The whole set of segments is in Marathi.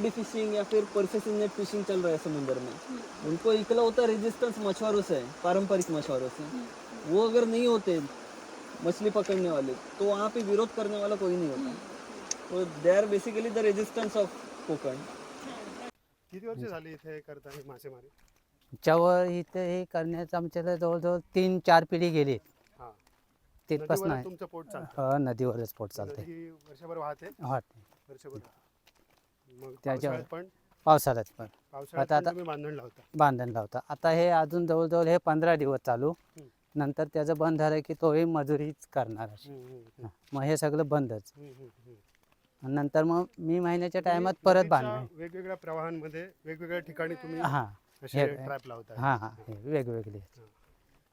डी फिशिंग या फिर परफेसिंग नेट फिशिंग चल रहा है समुंदर में। उनको इकलौता रेजिस्टेंस मछुआरों से है पारंपरिक मछुआरों से। वो अगर नहीं होते मछली पकड़ने वाले तो वहाँ पे विरोध करने वाला कोई नहीं होता। तो they are basically the resistance of Konkan. किती वर्ष झाली इथे करता हे मासेमारी? त्याच्यावर इथे हे करण्याचं आमच्याकडे जवळजवळ तीन चार पिढी गेली. हा. तिथपासून नदीवरच आहे. तुमचं पोट चालतं. हो, नदीवरच पोट चालते नदी वर्षभर वाहते? हॉट वर्षभर. मग त्याच्यावर- पावसाळ्यात पण? पावसाळ्यात पण. पावसाळ्यात आता- पण तुम्ही बांधण लावता. बांधण लावता. आता हे अजून जवळजवळ हे पंधरा दिवस चालू. हम्म. नंतर त्याचं बंद झालं की तोही मजुरीच करणार अशी हम्म, हम्म, हम्म, मग हे सगळं बंदच. हम्म, हम्म, हम्म. आणि नंतर मग मी महिन्याच्या टायमात तुम्ही परत नदीच्या बांधणार. वेगवेगळ्या प्रवाहांमध्ये वेगवेगळ्या ठिकाणी तुम्ही हां. असे हे- ट्रॅप लावताय हां हां. हे वेगवेगळे आहेत. हां.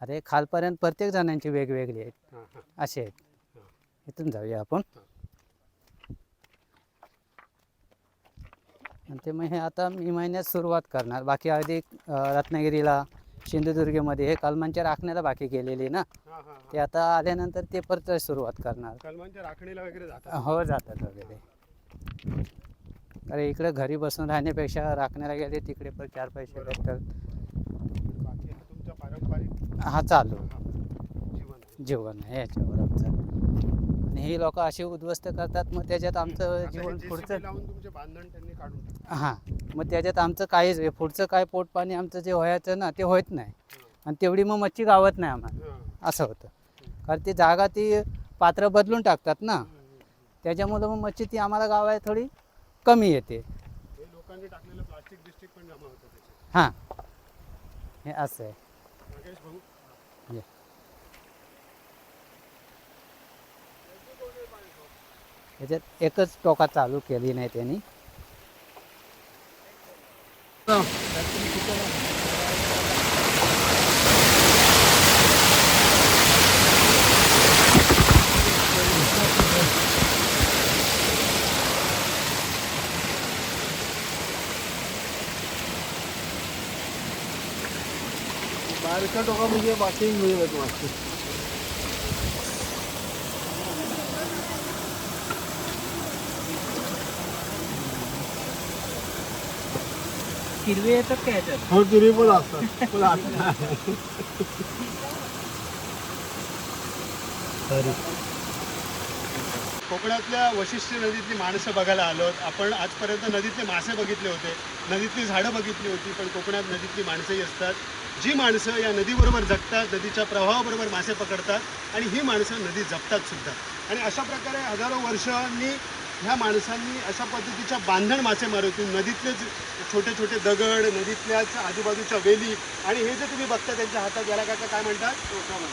अरे खालपर्यंत प्रत्येक जणांची वेगवेगळी आहेत. हां, हां. असे आहेत. हां. इथून जाऊया आपण. हां. आणि ते मग हे आता मी महिन्यात सुरुवात करणार. बाकी आधी रत्नागिरीला सिंधुदुर्गमध्ये हे कलमांच्या राखण्याला बाकी गेलेली ना. हां, हां, हां. ते आता आल्यानंतर ते परत सुरुवात करणार. कलमांच्या राखणीला वगैरे जातात. हो जातात वगैरे. अरे इकडे घरी बसून राहण्यापेक्षा राखण्याला गेले तिकडे पण चार पैसे. भेटतात. बाकी हा चालू. जीवन. आहे याच्यावर आणि ही लोक अशी उद्ध्वस्त करतात मग त्याच्यात आमचं जीवन पुढचं. हां मग त्याच्यात आमचं काहीच पुढचं काय पोटपाणी आमचं जे व्हायचं ना ते होत नाही. आणि तेवढी मग मच्छी गावत नाही आम्हाला. असं होतं. कारण ती जागा ती पात्र बदलून टाकतात ना. त्याच्यामुळं मग मच्छी ती आम्हाला गावाय थोडी कमी येते. हे हां. हे असं आहे. त्याच्यात एकच टोका चालू केली नाही त्यांनी बाहेरच्या टोका म्हणजे बाकी मिळत वाटतं हिरवे येतात काय याच्यात? हो पण असतात. पण कोकणातल्या वशिष्ठी नदीतली माणसं बघायला आलो. आहोत. आपण आजपर्यंत नदीतले मासे बघितले होते. नदीतली झाडं बघितली होती पण कोकणात नदीतली माणसंही असतात. जी माणसं या नदीबरोबर जगतात नदीच्या प्रवाहाबरोबर मासे पकडतात आणि ही माणसं नदी जपतात सुद्धा. आणि अशा प्रकारे हजारो वर्षांनी ह्या माणसांनी अशा पद्धतीच्या बांधण मासेमारीतून नदीतलेच छोटे छोटे दगड नदीतल्याच आजूबाजूच्या वेली आणि हे जे तुम्ही बघता त्यांच्या हातात याला काका काय म्हणतात?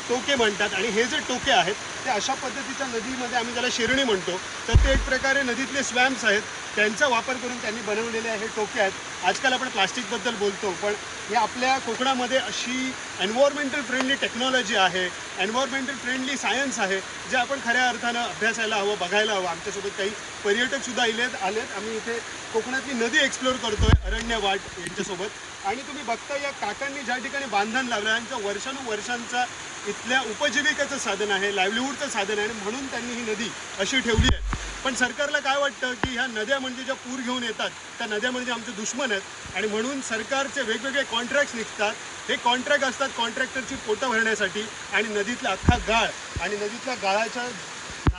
टोके म्हणतात. आणि हे जे टोके आहेत ते अशा पद्धतीच्या नदीमध्ये आम्ही ज्याला शिरणी म्हणतो तर ते एक प्रकारे नदीतले स्वॅम्प्स आहेत. त्यांचा वापर करून त्यांनी बनवलेले हे टोके आहेत. आजकाल आपण प्लास्टिकबद्दल बोलतो पण हे आपल्या कोकणामध्ये अशी एन्व्हायरमेंटल फ्रेंडली टेक्नॉलॉजी आहे एन्व्हायरमेंटल फ्रेंडली सायन्स आहे जे आपण खऱ्या अर्थानं अभ्यासायला हवं बघायला हवं. आमच्यासोबत काही पर्यटकसुद्धा इलेत आलेत. आम्ही इथे कोकणातली नदी एक्सप्लोअर करतोय अरण्य वाट यांच्यासोबत. आणि तुम्ही बघता या काकांनी ज्या ठिकाणी बांधण लावलं आहे, यांचं वर्षानुवर्षांचा इथल्या उपजीविकेचं साधन आहे लाईव्हलीहूडचं साधन आहे आणि म्हणून त्यांनी ही नदी अशी ठेवली आहे. पण सरकारला काय वाटतं की ह्या नद्या म्हणजे ज्या पूर घेऊन येतात त्या नद्या म्हणजे आमचे दुश्मन आहेत आणि म्हणून सरकारचे वेगवेगळे कॉन्ट्रॅक्ट्स निघतात. हे कॉन्ट्रॅक्ट असतात कॉन्ट्रॅक्टरची पोटं भरण्यासाठी आणि नदीतला अख्खा गाळ आणि नदीतल्या गाळाच्या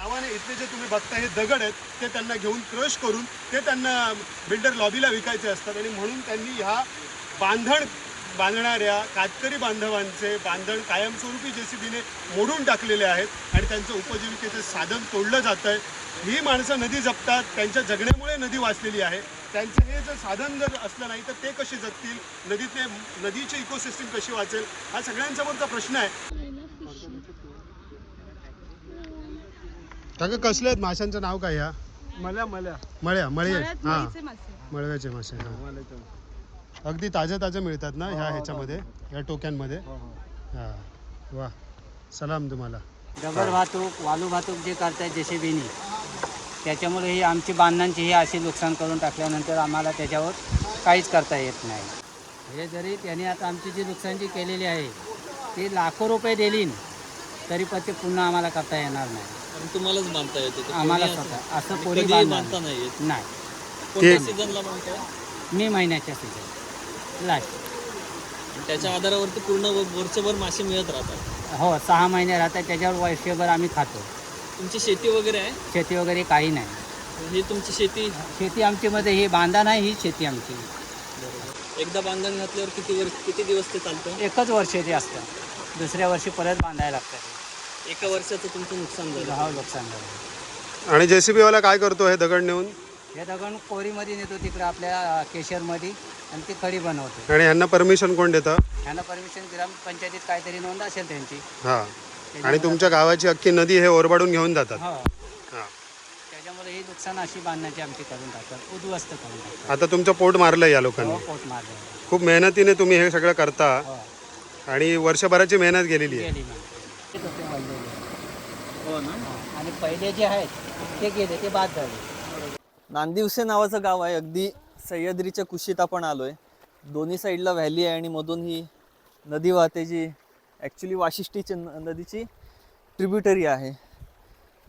नावाने इथले जे तुम्ही बघता हे दगड आहेत ते त्यांना घेऊन क्रश करून ते त्यांना बिल्डर लॉबीला विकायचे असतात आणि म्हणून त्यांनी ह्या बांधण बांधणाऱ्या कातकरी बांधवांचे बांधण कायमस्वरूपी जे सी बीने मोडून टाकलेले आहेत आणि त्यांचं उपजीविकेचं साधन तोडलं जातं आहे ही माणसं नदी जपतात त्यांच्या जगण्यामुळे नदी वाचलेली आहे. त्यांचं हे जर साधन जर असलं नाही तर ते कसे जगतील? नदीतले नदीची इकोसिस्टीम कशी वाचेल? हा सगळ्यांसमोरचा प्रश्न आहे. काका कसले आहेत माशांचं नाव काय ह्या मल्या मल्या. मळ्या मळे हां. मळीचे मासे. मळव्याचे मासे हां. अगदी ताजे ताजे मिळतात ना ह्या ह्याच्यामध्ये या टोक्यांमध्ये? हां वा. सलाम तुम्हाला. दगड वाहतूक वालू वाहतूक जे करतायत जेसीबीनी त्याच्यामुळे ही आमची बांधणांची ही अशी नुकसान करून टाकल्यानंतर आम्हाला त्याच्यावर काहीच करता येत नाही. हे जरी त्याने आता आमची जी नुकसानची केलेली आहे ती लाखो रुपये दिलीन तरी पण ते पुन्हा आम्हाला करता येणार नाही. तुम्हालाच बांधता येते. ते आम्हाला असं- स्वतः असं आणि कोणी बांधता नाही येत. नाही. कोणत्या सीझनला मे महिन्याच्या सीझन लास्ट त्याच्या आधारावरती पूर्ण व- वर्षभर मासे मिळत राहतात. हो सहा महिने राहतात. त्याच्यावर वर्षभर आम्ही खातो. तुमची शेती वगैरे आहे? शेती वगैरे काही नाही. ही तुमची शेती? शेती आमची मध्ये ही बांधा नाही ही शेती आमची. एकदा बांधण घातल्यावर किती वर्ष किती दिवस ते चालतं? एकच वर्ष ते असतं. दुसऱ्या वर्षी परत बांधायला लागतं. एका वर्षाचं तुमचं नुकसान ते झालं. भाव नुकसान झालं. आणि जेसीबी वाला काय करतो हे दगड नेऊन? हे दगड कोरीमध्ये नेतो तिकडे आपल्या केशरमध्ये आणि ती खडी बनवतो. आणि ह्यांना परमिशन कोण देतं? ह्यांना परमिशन ग्रामपंचायतीत काहीतरी नोंद असेल त्यांची. हा. आणि तुमच्या गावाची अख्खी नदी हे ओरबाडून घेऊन जातात. हो. हा. त्याच्यामुळे ही नुकसान अशी बांधण्याची आमची करून टाकतात. उद्ध्वस्त करून टाकतात. आता तुमचं पोट मारलं या हो लोकांनी पोट मारले खूप मेहनतीने तुम्ही हे सगळं करता. हो. आणि वर्षभराची मेहनत गेलेली आहे. गेली मग. हो ना? आणि पहिले जे आहेत ते गेले ते बाद झाले. नांदिवसे नावाचं गाव आहे. अगदी सह्याद्रीच्या कुशीत आपण आलोय. दोन्ही साईडला व्हॅली आहे आणि मधून ही नदी वाहते जी ॲक्च्युली वाशिष्ठीची न- नदीची ट्रिब्युटरी आहे.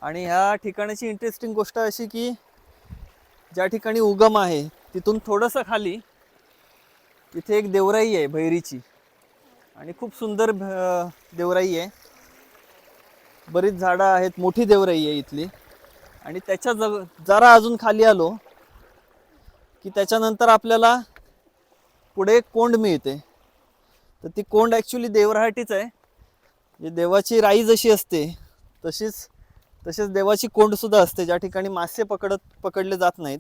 आणि ह्या ठिकाणाची इंटरेस्टिंग गोष्ट अशी की ज्या ठिकाणी उगम आहे तिथून थोडंसं खाली तिथे एक देवराई आहे भैरीची. आणि खूप सुंदर भ- देवराई आहे. बरीच झाडं आहेत मोठी देवराई आहे इथली. आणि त्याच्या जग जरा अजून खाली आलो की त्याच्यानंतर आपल्याला पुढे एक कोंड मिळते. तर ती कोंड ॲक्च्युली देवराहाटीच आहे. जे देवाची राई जशी असते तशीच तसेच देवाची कोंडसुद्धा असते ज्या ठिकाणी मासे पकडत पकडले जात नाहीत.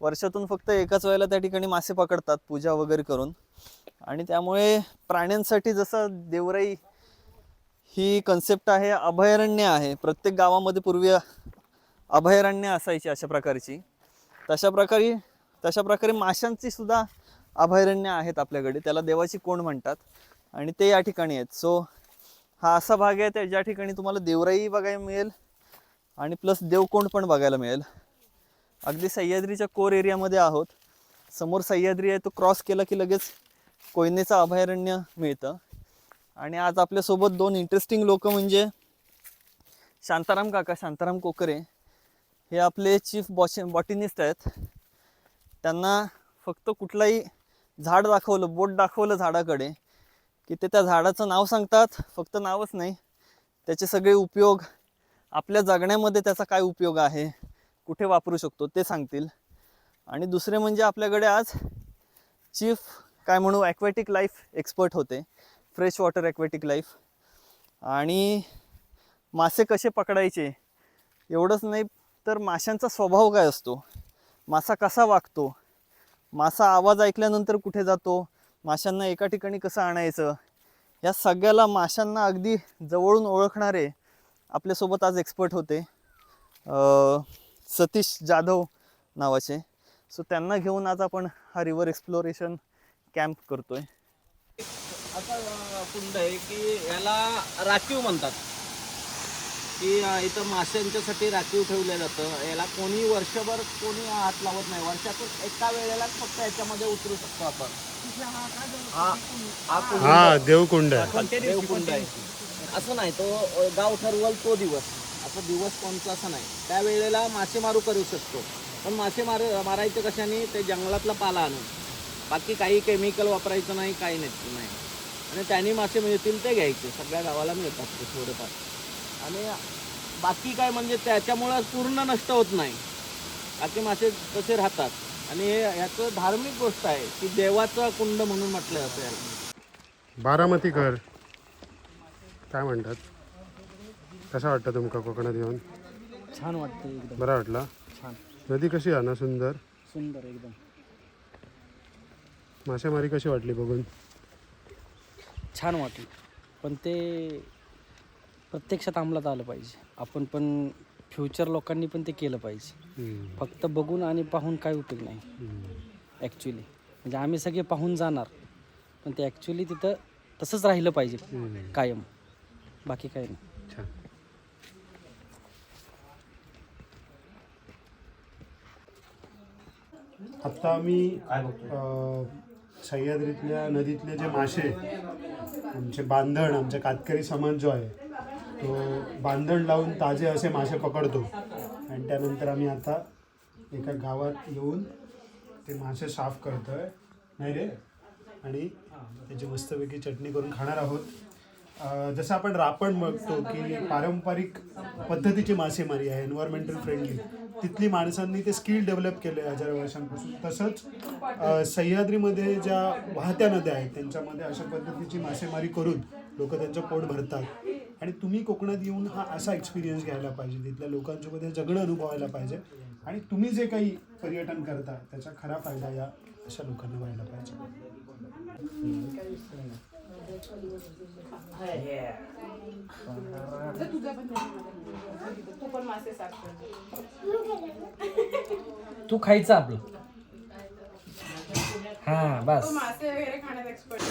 वर्षातून फक्त एकाच वेळेला त्या ठिकाणी मासे पकडतात पूजा वगैरे करून. आणि त्यामुळे प्राण्यांसाठी जसं देवराई ही कन्सेप्ट आहे अभयारण्य आहे. प्रत्येक गावामध्ये पूर्वी अभयारण्य असायची अशा प्रकारची. तशा प्रकारे तशा प्रकारे माशांची सुद्धा अभयारण्य आहेत आपल्याकडे. त्याला देवाची कोंड म्हणतात? आणि ते या ठिकाणी आहेत. सो हा असा भाग आहे त्या ज्या ठिकाणी तुम्हाला देवराई बघायला मिळेल आणि प्लस देवकोंड पण बघायला मिळेल. अगदी सह्याद्रीच्या कोर एरियामध्ये आहोत. समोर सह्याद्री आहे तो क्रॉस केला की लगेच कोयनेचं अभयारण्य मिळतं. आणि आज आपल्यासोबत दोन इंटरेस्टिंग लोक म्हणजे शांताराम काका शांताराम कोकरे. हे आपले चीफ बॉश बॉटिनिस्ट आहेत. त्यांना फक्त कुठलाही झाड दाखवलं बोट दाखवलं झाडाकडे की ते त्या झाडाचं नाव सांगतात फक्त नावच नाही. त्याचे सगळे उपयोग आपल्या जगण्यामध्ये त्याचा काय उपयोग आहे कुठे वापरू शकतो ते सांगतील. आणि दुसरे म्हणजे आपल्याकडे आज चीफ काय म्हणू ॲक्वॅटिक लाईफ एक्सपर्ट होते. फ्रेश वॉटर ॲक्वेटिक लाईफ आणि मासे कसे पकडायचे? एवढंच नाही तर माशांचा स्वभाव काय असतो? मासा कसा वागतो? मासा आवाज ऐकल्यानंतर कुठे जातो? माशांना एका ठिकाणी कसं आणायचं? या सगळ्याला माशांना अगदी जवळून ओळखणारे आपल्यासोबत आज एक्सपर्ट होते सतीश जाधव नावाचे. सो त्यांना घेऊन आज आपण हा रिवर एक्सप्लोरेशन कॅम्प करतो आहे कुंड आहे की याला राखीव म्हणतात. की इथं माशांच्यासाठी राखीव ठेवलं जातं याला कोणी वर्षभर कोणी हात लावत नाही. वर्षातून एका वेळेलाच फक्त याच्यामध्ये उतरू शकतो आपण. हा हा कुंड हा देवकुंड आहे. देवकुंड आहे. असं नाही तो गाव ठरवल तो दिवस. असं दिवस कोणचा असं नाही. त्या वेळेला मासेमारू करू शकतो. पण मासे मार मारायचे कशाने? ते जंगलातला पाला आणून. बाकी काही केमिकल वापरायचं नाही काही नाही. आणि त्यांनी मासे मिळतील ते घ्यायचे. सगळ्या गावाला मिळतात ते थोडेफार. आणि बाकी काय म्हणजे त्याच्यामुळं पूर्ण नष्ट होत नाही. बाकी मासे तसे राहतात. आणि हे ह्याचं धार्मिक गोष्ट आहे की देवाचं कुंड म्हणून म्हटलं जातं याला. बारामतीकर काय म्हणतात? कसं वाटतं तुमका कोकणात येऊन? छान वाटतं एकदम. बरं वाटला? छान. नदी कशी आहे ना सुंदर? सुंदर एकदम. मासेमारी कशी वाटली बघून? छान वाटलं. पण ते प्रत्यक्षात अंमलात आलं पाहिजे. आपण पण फ्युचर लोकांनी पण ते केलं पाहिजे. फक्त बघून आणि पाहून काय उपयोग नाही. ॲक्च्युली म्हणजे आम्ही सगळे पाहून जाणार. पण ते ॲक्च्युली तिथं तसंच राहिलं पाहिजे. कायम. बाकी काही नाही. छान. आत्ता आम्ही सह्याद्रीतल्या नदीतले जे मासे आमचे बांधण आमच्या कातकरी समाज जो आहे तो बांधण लावून ताजे असे मासे पकडतो. आणि त्यानंतर आम्ही आता एका गावात येऊन ते मासे साफ करतोय. नाही रे? आणि त्याची मस्तपैकी चटणी करून खाणार आहोत. जसं आपण रापण बघतो की पारंपरिक पद्धतीची मासेमारी आहे एन्व्हायरमेंटल फ्रेंडली तिथली माणसांनी ते स्किल डेव्हलप केले हजार वर्षांपासून. तसंच सह्याद्रीमध्ये ज्या वाहत्या नद्या आहेत त्यांच्यामध्ये अशा पद्धतीची मासेमारी करून लोक त्यांचं पोट भरतात. आणि तुम्ही कोकणात येऊन हा असा एक्सपिरियन्स घ्यायला पाहिजे. तिथल्या लोकांसोबत हे जगणं अनुभवायला पाहिजे. आणि तुम्ही जे काही पर्यटन करता त्याचा खरा फायदा या अशा लोकांना व्हायला पाहिजे. तू पण मासे साफ तू खायचं आपलं. हा बस. मासे वगैरे खाण्यात एक्सपर्ट